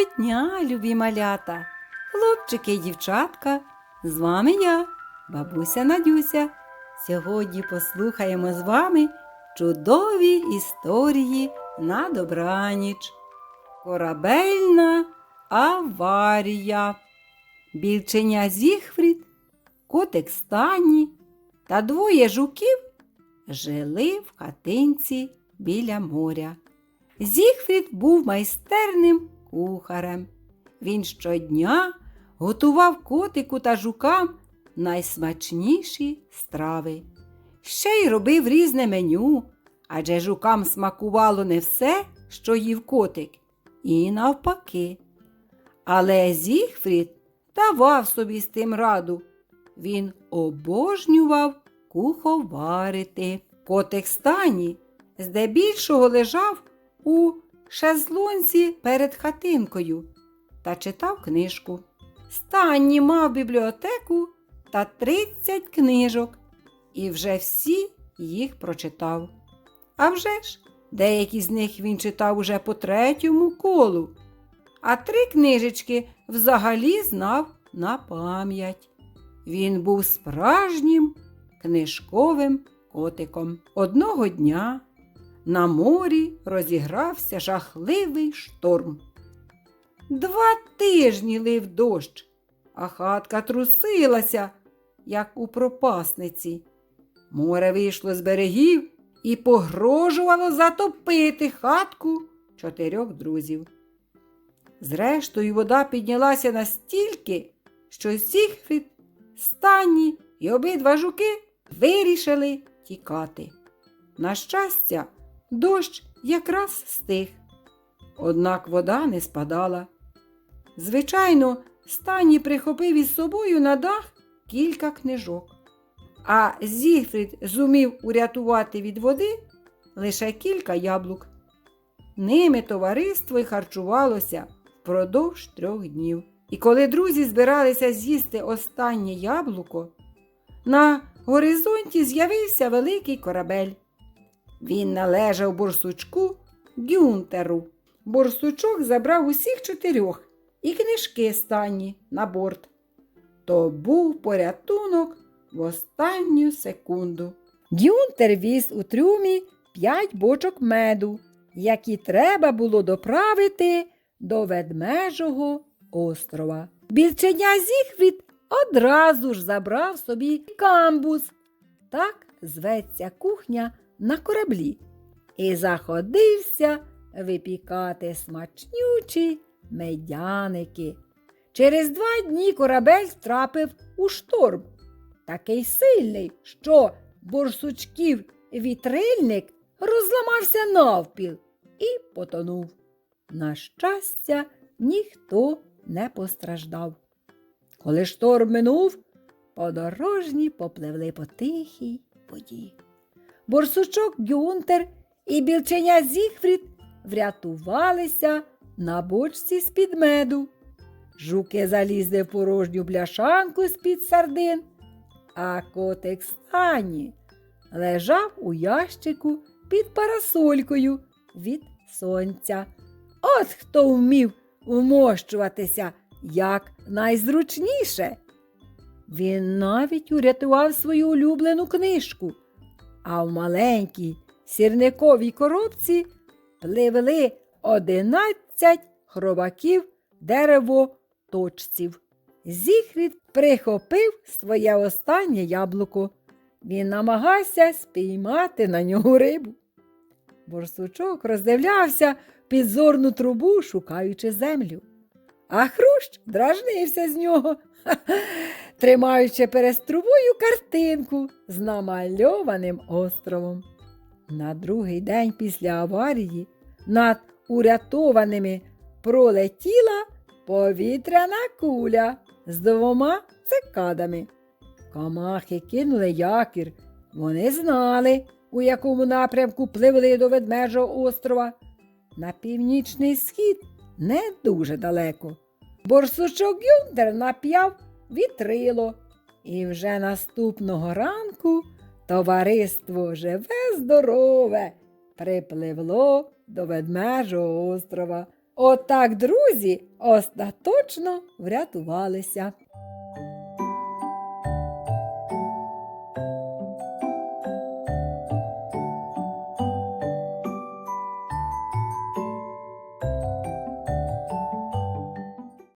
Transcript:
Доброго дня, любі малята, хлопчики і дівчатка. З вами я, бабуся Надюся. Сьогодні послухаємо з вами чудові історії на добраніч. Корабельна аварія. Більченя Зігфрід, котик Стані та двоє жуків жили в хатинці біля моря. Зігфрід був майстерним кухарем. Він щодня готував котику та жукам найсмачніші страви. Ще й робив різне меню, адже жукам смакувало не все, що їв котик, і навпаки. Але Зігфрід давав собі з тим раду. Він обожнював куховарити. Котик стані здебільшого лежав у шезлонзі перед хатинкою та читав книжку. Станні мав бібліотеку та 30 книжок, і вже всі їх прочитав. А вже ж, деякі з них він читав уже по третьому колу, а три книжечки взагалі знав на пам'ять. Він був справжнім книжковим котиком. Одного дня на морі розігрався жахливий шторм. Два тижні лив дощ, а хатка трусилася, як у пропасниці. Море вийшло з берегів і погрожувало затопити хатку чотирьох друзів. Зрештою, вода піднялася настільки, що Сігфрід, Станні і обидва жуки вирішили тікати. На щастя, дощ якраз стих. Однак вода не спадала. Звичайно, Стані прихопив із собою на дах кілька книжок, а Зігфрід зумів урятувати від води лише кілька яблук. Ними товариство й харчувалося впродовж трьох днів. І коли друзі збиралися з'їсти останнє яблуко, на горизонті з'явився великий корабель. Він належав борсучку Гюнтеру. Борсучок забрав усіх чотирьох і книжки стані на борт. То був порятунок в останню секунду. Гюнтер віз у трюмі п'ять бочок меду, які треба було доправити до ведмежого острова. Більченя Зігфрід одразу ж забрав собі камбуз. Так зветься кухня на кораблі. І заходився випікати смачнючі медяники. Через два дні корабель втрапив у шторм, такий сильний, що борсучків вітрильник розламався навпіл і потонув. На щастя, ніхто не постраждав. Коли шторм минув, подорожні попливли по тихій воді. Борсучок Гюнтер і білченя Зігфрід врятувалися на бочці з-під меду. Жуки залізли в порожню бляшанку з-під сардин, а котик Стані лежав у ящику під парасолькою від сонця. От хто вмів вмощуватися як найзручніше. Він навіть урятував свою улюблену книжку, а в маленькій сірниковій коробці пливли одинадцять хробаків деревоточців. Зігфрід прихопив своє останнє яблуко. Він намагався спіймати на нього рибу. Борсучок роздивлявся підзорну трубу, шукаючи землю. А хрущ дражнився з нього, тримаючи перед трубою картинку з намальованим островом. На другий день після аварії над урятованими пролетіла повітряна куля з двома цикадами. Комахи кинули якір. Вони знали, у якому напрямку пливли до ведмежого острова. На північний схід не дуже далеко. Борсучок Гюнтер нап'яв вітрило. І вже наступного ранку товариство живе здорове припливло до ведмежого острова. Отак друзі остаточно врятувалися.